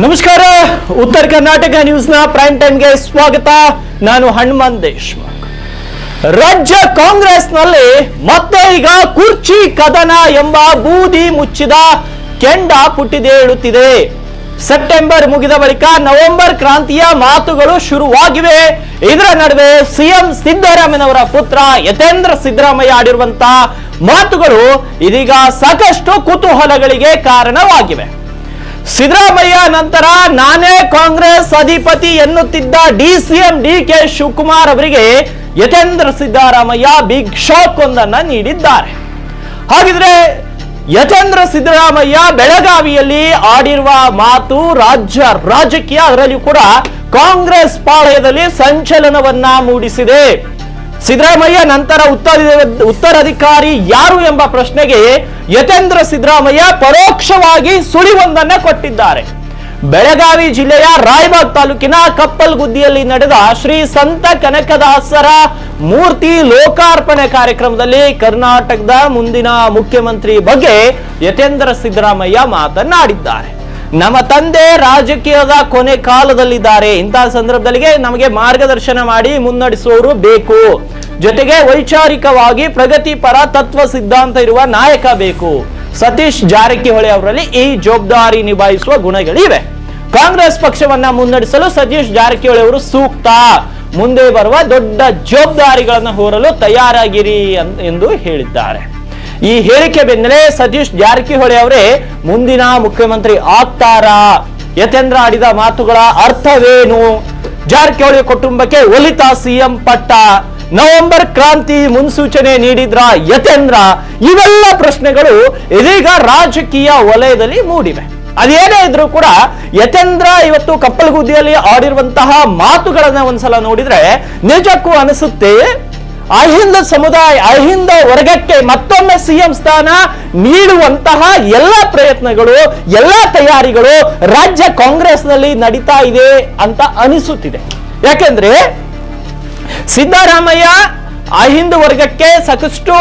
ನಮಸ್ಕಾರ, ಉತ್ತರ ಕರ್ನಾಟಕ ನ್ಯೂಸ್ನ ಪ್ರೈಮ್ ಟೈಮ್ಗೆ ಸ್ವಾಗತ. ನಾನು ಹನುಮಾನ್ ದೇಶ್ಮುಖ್. ರಾಜ್ಯ ಕಾಂಗ್ರೆಸ್ನಲ್ಲಿ ಮತ್ತೆ ಈಗ ಕುರ್ಚಿ ಕದನ ಎಂಬ ಬೂದಿ ಮುಚ್ಚಿದ ಕೆಂಡ ಪುಟ್ಟಿದೇಳುತ್ತಿದೆ. ಸೆಪ್ಟೆಂಬರ್ ಮುಗಿದ ಬಳಿಕ ನವೆಂಬರ್ ಕ್ರಾಂತಿಯ ಮಾತುಗಳು ಶುರುವಾಗಿವೆ. ಇದರ ನಡುವೆ ಸಿಎಂ ಸಿದ್ದರಾಮಯ್ಯನವರ ಪುತ್ರ ಯತೇಂದ್ರ ಸಿದ್ದರಾಮಯ್ಯ ಆಡಿರುವಂತಹ ಮಾತುಗಳು ಇದೀಗ ಸಾಕಷ್ಟು ಕುತೂಹಲಗಳಿಗೆ ಕಾರಣವಾಗಿವೆ. ಸಿದ್ದರಾಮಯ್ಯ ನಂತರ ನಾನೇ ಕಾಂಗ್ರೆಸ್ ಅಧಿಪತಿ ಎನ್ನುತ್ತಿದ್ದ ಡಿಸಿಎಂ ಡಿ ಕೆ ಶಿವಕುಮಾರ್ ಅವರಿಗೆ ಯತೇಂದ್ರ ಸಿದ್ದರಾಮಯ್ಯ ಬಿಗ್ ಶಾಕ್ ಒಂದನ್ನ ನೀಡಿದ್ದಾರೆ. ಹಾಗಿದ್ರೆ ಯತೇಂದ್ರ ಸಿದ್ದರಾಮಯ್ಯ ಬೆಳಗಾವಿಯಲ್ಲಿ ಆಡಿರುವ ಮಾತು ರಾಜ್ಯ ರಾಜಕೀಯ ಅದರಲ್ಲಿಯೂ ಕೂಡ ಕಾಂಗ್ರೆಸ್ ಪಾಳಯದಲ್ಲಿ ಸಂಚಲನವನ್ನ ಮೂಡಿಸಿದೆ. ಸಿದ್ದರಾಮಯ್ಯ ನಂತರ ಉತ್ತರ ಉತ್ತರಾಧಿಕಾರಿ ಯಾರು ಎಂಬ ಪ್ರಶ್ನೆಗೆ ಯತೇಂದ್ರ ಸಿದ್ದರಾಮಯ್ಯ ಪರೋಕ್ಷವಾಗಿ ಸುಳಿವೊಂದನ್ನ ಕೊಟ್ಟಿದ್ದಾರೆ. ಬೆಳಗಾವಿ ಜಿಲ್ಲೆಯ ರಾಯಬಾಗ್ ತಾಲೂಕಿನ ಕಪ್ಪಲ್ಗುದ್ದಿಯಲ್ಲಿ ನಡೆದ ಶ್ರೀ ಸಂತ ಕನಕದಾಸರ ಮೂರ್ತಿ ಲೋಕಾರ್ಪಣೆ ಕಾರ್ಯಕ್ರಮದಲ್ಲಿ ಕರ್ನಾಟಕದ ಮುಂದಿನ ಮುಖ್ಯಮಂತ್ರಿ ಬಗ್ಗೆ ಯತೇಂದ್ರ ಸಿದ್ದರಾಮಯ್ಯ ಮಾತನಾಡಿದ್ದಾರೆ. ನಮ್ಮ ತಂದೆ ರಾಜಕೀಯದ ಕೊನೆ ಕಾಲದಲ್ಲಿದ್ದಾರೆ. ಇಂತಹ ಸಂದರ್ಭದಲ್ಲಿ ನಮಗೆ ಮಾರ್ಗದರ್ಶನ ಮಾಡಿ ಮುನ್ನಡೆಸುವವರು ಬೇಕು. ಜೊತೆಗೆ ವೈಚಾರಿಕವಾಗಿ ಪ್ರಗತಿಪರ ತತ್ವ ಸಿದ್ಧಾಂತ ಇರುವ ನಾಯಕ ಬೇಕು. ಸತೀಶ್ ಜಾರಕಿಹೊಳಿ ಅವರಲ್ಲಿ ಈ ಜವಾಬ್ದಾರಿ ನಿಭಾಯಿಸುವ ಗುಣಗಳಿವೆ. ಕಾಂಗ್ರೆಸ್ ಪಕ್ಷವನ್ನ ಮುನ್ನಡೆಸಲು ಸತೀಶ್ ಜಾರಕಿಹೊಳಿ ಅವರು ಸೂಕ್ತ. ಮುಂದೆ ಬರುವ ದೊಡ್ಡ ಜವಾಬ್ದಾರಿಗಳನ್ನು ಹೊರಲು ತಯಾರಾಗಿರಿ ಎಂದು ಹೇಳಿದ್ದಾರೆ. ಈ ಹೇಳಿಕೆ ಬೆನ್ನಲ್ಲೇ ಸತೀಶ್ ಜಾರಕಿಹೊಳಿ ಅವರೇ ಮುಂದಿನ ಮುಖ್ಯಮಂತ್ರಿ ಆಗ್ತಾರಾ? ಯತೇಂದ್ರ ಆಡಿದ ಮಾತುಗಳ ಅರ್ಥವೇನು? ಜಾರಕಿಹೊಳಿ ಕುಟುಂಬಕ್ಕೆ ಒಲಿತ ಸಿಎಂ ಪಟ್ಟ. ನವೆಂಬರ್ ಕ್ರಾಂತಿ ಮುನ್ಸೂಚನೆ ನೀಡಿದ್ರ ಯತೇಂದ್ರ? ಇವೆಲ್ಲ ಪ್ರಶ್ನೆಗಳು ಇದೀಗ ರಾಜಕೀಯ ವಲಯದಲ್ಲಿ ಮೂಡಿವೆ. ಅದೇನೇ ಇದ್ರೂ ಕೂಡ ಯತೇಂದ್ರ ಇವತ್ತು ಕಪ್ಪಲಗುದ್ದಿಯಲ್ಲಿ ಆಡಿರುವಂತಹ ಮಾತುಗಳನ್ನ ಒಂದ್ಸಲ ನೋಡಿದ್ರೆ ನಿಜಕ್ಕೂ ಅನಿಸುತ್ತೆ, ಅಹಿಂದ ಸಮುದಾಯ, ಅಹಿಂದ ವರ್ಗಕ್ಕೆ ಮತ್ತೊಮ್ಮೆ ಸಿಎಂ ಸ್ಥಾನ ನೀಡುವಂತಹ ಎಲ್ಲ ಪ್ರಯತ್ನಗಳು, ಎಲ್ಲ ತಯಾರಿಗಳು ರಾಜ್ಯ ಕಾಂಗ್ರೆಸ್ನಲ್ಲಿ ನಡೀತಾ ಇದೆ ಅಂತ ಅನಿಸುತ್ತಿದೆ. ಯಾಕೆಂದ್ರೆ ಸಿದ್ದರಾಮಯ್ಯ ಅಹಿಂದ ವರ್ಗಕ್ಕೆ ಸಾಕಷ್ಟು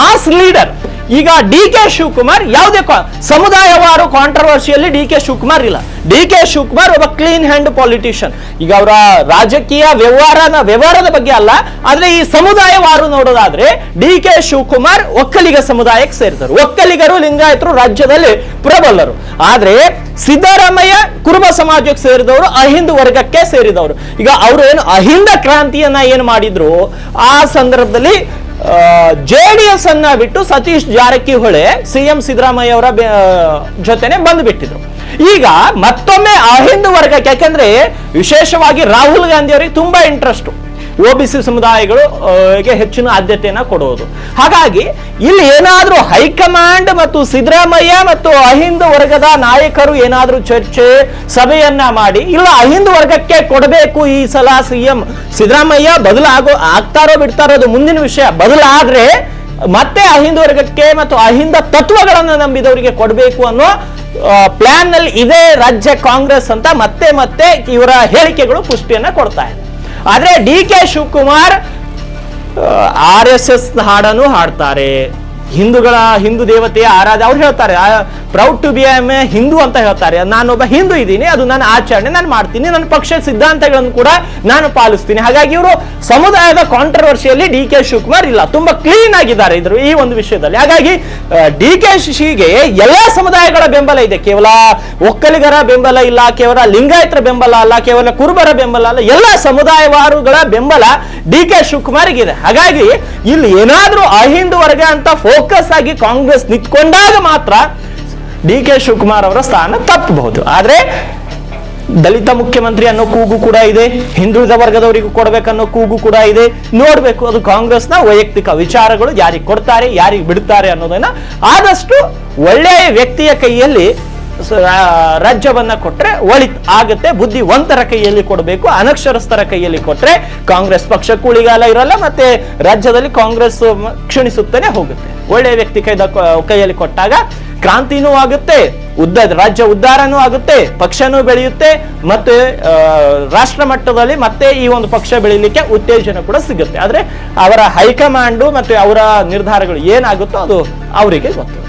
ಮಾಸ್ ಲೀಡರ್. ಈಗ ಡಿ ಕೆ ಶಿವಕುಮಾರ್ ಯಾವುದೇ ಸಮುದಾಯವಾರು ಕಾಂಟ್ರವರ್ಸಿಯಲ್ಲಿ ಡಿ ಕೆ ಶಿವಕುಮಾರ್ ಇಲ್ಲ. ಡಿ ಕೆ ಶಿವಕುಮಾರ್ ಒಬ್ಬ ಕ್ಲೀನ್ ಹ್ಯಾಂಡ್ ಪಾಲಿಟಿಷಿಯನ್ ಈಗ ಅವರ ರಾಜಕೀಯ ವ್ಯವಹಾರನ ವ್ಯವಹಾರದ ಬಗ್ಗೆ ಅಲ್ಲ, ಆದ್ರೆ ಈ ಸಮುದಾಯವಾರು ನೋಡೋದಾದ್ರೆ ಡಿ ಕೆ ಶಿವಕುಮಾರ್ ಒಕ್ಕಲಿಗ ಸಮುದಾಯಕ್ಕೆ ಸೇರಿದರು. ಒಕ್ಕಲಿಗರು, ಲಿಂಗಾಯತರು ರಾಜ್ಯದಲ್ಲಿ ಪ್ರಬಲರು. ಆದ್ರೆ ಸಿದ್ದರಾಮಯ್ಯ ಕುರುಬ ಸಮಾಜಕ್ಕೆ ಸೇರಿದವರು, ಅಹಿಂದ ವರ್ಗಕ್ಕೆ ಸೇರಿದವರು. ಈಗ ಅವರು ಏನು ಅಹಿಂದ ಕ್ರಾಂತಿಯನ್ನ ಏನು ಮಾಡಿದ್ರು, ಆ ಸಂದರ್ಭದಲ್ಲಿ ಜೆ ಡಿ ಎಸ್ ಅನ್ನ ಬಿಟ್ಟು ಸತೀಶ್ ಜಾರಕಿಹೊಳಿ ಸಿಎಂ ಸಿದ್ದರಾಮಯ್ಯ ಅವರ ಜೊತೆನೆ ಬಂದ್ಬಿಟ್ಟಿದ್ರು. ಈಗ ಮತ್ತೊಮ್ಮೆ ಅಹಿಂದ ವರ್ಗಕ್ಕೆ ಯಾಕಂದ್ರೆ ವಿಶೇಷವಾಗಿ ರಾಹುಲ್ ಗಾಂಧಿ ಅವರಿಗೆ ತುಂಬಾ ಇಂಟ್ರೆಸ್ಟ್ ಒ ಬಿ ಸಿ ಸಮುದಾಯಗಳು ಹೆಚ್ಚಿನ ಆದ್ಯತೆಯನ್ನ ಕೊಡುವುದು. ಹಾಗಾಗಿ, ಇಲ್ಲಿ ಏನಾದ್ರೂ ಹೈಕಮಾಂಡ್ ಮತ್ತು ಸಿದ್ದರಾಮಯ್ಯ ಮತ್ತು ಅಹಿಂದ ವರ್ಗದ ನಾಯಕರು ಏನಾದ್ರೂ ಚರ್ಚೆ, ಸಭೆಯನ್ನ ಮಾಡಿ, ಇಲ್ಲ ಅಹಿಂದ ವರ್ಗಕ್ಕೆ ಕೊಡಬೇಕು ಈ ಸಲ ಸಿಎಂ ಸಿದ್ದರಾಮಯ್ಯ ಬದಲಾಗೋ, ಆಗ್ತಾರೋ ಬಿಡ್ತಾರೋ ಅದು ಮುಂದಿನ ವಿಷಯ. ಬದಲಾದ್ರೆ ಮತ್ತೆ ಅಹಿಂದ ವರ್ಗಕ್ಕೆ ಮತ್ತು ಅಹಿಂದ ತತ್ವಗಳನ್ನು ನಂಬಿದವರಿಗೆ ಕೊಡಬೇಕು ಅನ್ನೋ ಪ್ಲಾನ್ನಲ್ಲಿ ಇದೇ ರಾಜ್ಯ ಕಾಂಗ್ರೆಸ್ ಅಂತ ಮತ್ತೆ ಮತ್ತೆ ಇವರ ಹೇಳಿಕೆಗಳು ಪುಷ್ಟಿಯನ್ನ ಕೊಡ್ತಾ ಇದೆ. ಆದ್ರೆ D K Shivakumar R S S ಹಾಡನ್ನು ಹಾಡ್ತಾರೆ. ಹಿಂದೂಗಳ ಹಿಂದೂ ದೇವತೆಯ ಆರಾಧ ಅವ್ರು ಹೇಳ್ತಾರೆ proud to be am a Hindu ಅಂತ ಹೇಳ್ತಾರೆ. ನಾನೊಬ್ಬ ಹಿಂದೂ ಇದ್ದೀನಿ, ಅದು ನನ್ನ ಆಚರಣೆ, ನಾನು ಮಾಡ್ತೀನಿ, ನನ್ನ ಪಕ್ಷದ ಸಿದ್ಧಾಂತಗಳನ್ನು ಕೂಡ ನಾನು ಪಾಲಿಸ್ತೀನಿ. ಹಾಗಾಗಿ ಇವರು ಸಮುದಾಯದ ಕಾಂಟ್ರವರ್ಸಿಯಲ್ಲಿ ಡಿ ಕೆ ಶಿವಕುಮಾರ್ ಇಲ್ಲ, ತುಂಬಾ ಕ್ಲೀನ್ ಆಗಿದ್ದಾರೆ ಇದ್ರು ಈ ಒಂದು ವಿಷಯದಲ್ಲಿ. ಹಾಗಾಗಿ ಡಿ ಕೆ ಶಿಗೆ ಎಲ್ಲಾ ಸಮುದಾಯಗಳ ಬೆಂಬಲ ಇದೆ. ಕೇವಲ ಒಕ್ಕಲಿಗರ ಬೆಂಬಲ ಇಲ್ಲ, ಕೇವಲ ಲಿಂಗಾಯತರ ಬೆಂಬಲ ಅಲ್ಲ, ಕೇವಲ ಕುರುಬರ ಬೆಂಬಲ ಅಲ್ಲ, ಎಲ್ಲ ಸಮುದಾಯವಾರುಗಳ ಬೆಂಬಲ ಡಿ ಕೆ ಶಿವಕುಮಾರ್ಗಿದೆ ಹಾಗಾಗಿ, ಇಲ್ಲಿ ಏನಾದ್ರೂ ಅಹಿಂದು ವರ್ಗ ಅಂತ ಫೋಕಸ್ ಆಗಿ ಕಾಂಗ್ರೆಸ್ ನಿಂತ್ಕೊಂಡಾಗ ಮಾತ್ರ ಡಿ ಕೆ ಶಿವಕುಮಾರ್ ಅವರ ಸ್ಥಾನ ತಪ್ಪಬಹುದು. ಆದ್ರೆ ದಲಿತ ಮುಖ್ಯಮಂತ್ರಿ ಅನ್ನೋ ಕೂಗು ಕೂಡ ಇದೆ, ಹಿಂದುಳಿದ ವರ್ಗದವರಿಗೂ ಕೊಡಬೇಕನ್ನೋ ಕೂಗು ಕೂಡ ಇದೆ. ನೋಡ್ಬೇಕು, ಅದು ಕಾಂಗ್ರೆಸ್ನ ವೈಯಕ್ತಿಕ ವಿಚಾರಗಳು ಯಾರಿಗೆ ಕೊಡ್ತಾರೆ, ಯಾರಿಗೆ ಬಿಡ್ತಾರೆ ಅನ್ನೋದನ್ನ ಆದಷ್ಟು ಒಳ್ಳೆಯ ವ್ಯಕ್ತಿಯ ಕೈಯಲ್ಲಿ ರಾಜ್ಯವನ್ನ ಕೊಟ್ರೆ ಒಳಿತ್ ಆಗುತ್ತೆ, ಬುದ್ಧಿವಂತರ ಕೈಯಲ್ಲಿ ಕೊಡಬೇಕು, ಅನಕ್ಷರಸ್ಥರ ಕೈಯಲ್ಲಿ ಕೊಟ್ರೆ ಕಾಂಗ್ರೆಸ್ ಪಕ್ಷ ಕೂಳಿಗಾಲ ಇರಲ್ಲ, ಮತ್ತೆ ರಾಜ್ಯದಲ್ಲಿ ಕಾಂಗ್ರೆಸ್ ಕ್ಷೀಣಿಸುತ್ತಲೇ ಹೋಗುತ್ತೆ. ಒಳ್ಳೆಯ ವ್ಯಕ್ತಿ ಕೈದ ಕೈಯಲ್ಲಿ ಕೊಟ್ಟಾಗ ಕ್ರಾಂತಿನೂ ಆಗುತ್ತೆ, ಉದ್ದ, ರಾಜ್ಯ ಉದ್ಧಾರನೂ ಆಗುತ್ತೆ, ಪಕ್ಷನೂ ಬೆಳೆಯುತ್ತೆ, ಮತ್ತೆ ರಾಷ್ಟ್ರ ಮಟ್ಟದಲ್ಲಿ ಮತ್ತೆ ಈ ಒಂದು ಪಕ್ಷ ಬೆಳೀಲಿಕ್ಕೆ ಉತ್ತೇಜನ ಕೂಡ ಸಿಗುತ್ತೆ. ಆದ್ರೆ ಅವರ ಹೈಕಮಾಂಡು ಮತ್ತೆ ಅವರ ನಿರ್ಧಾರಗಳು ಏನಾಗುತ್ತೋ ಅದು ಅವರಿಗೆ ಗೊತ್ತು.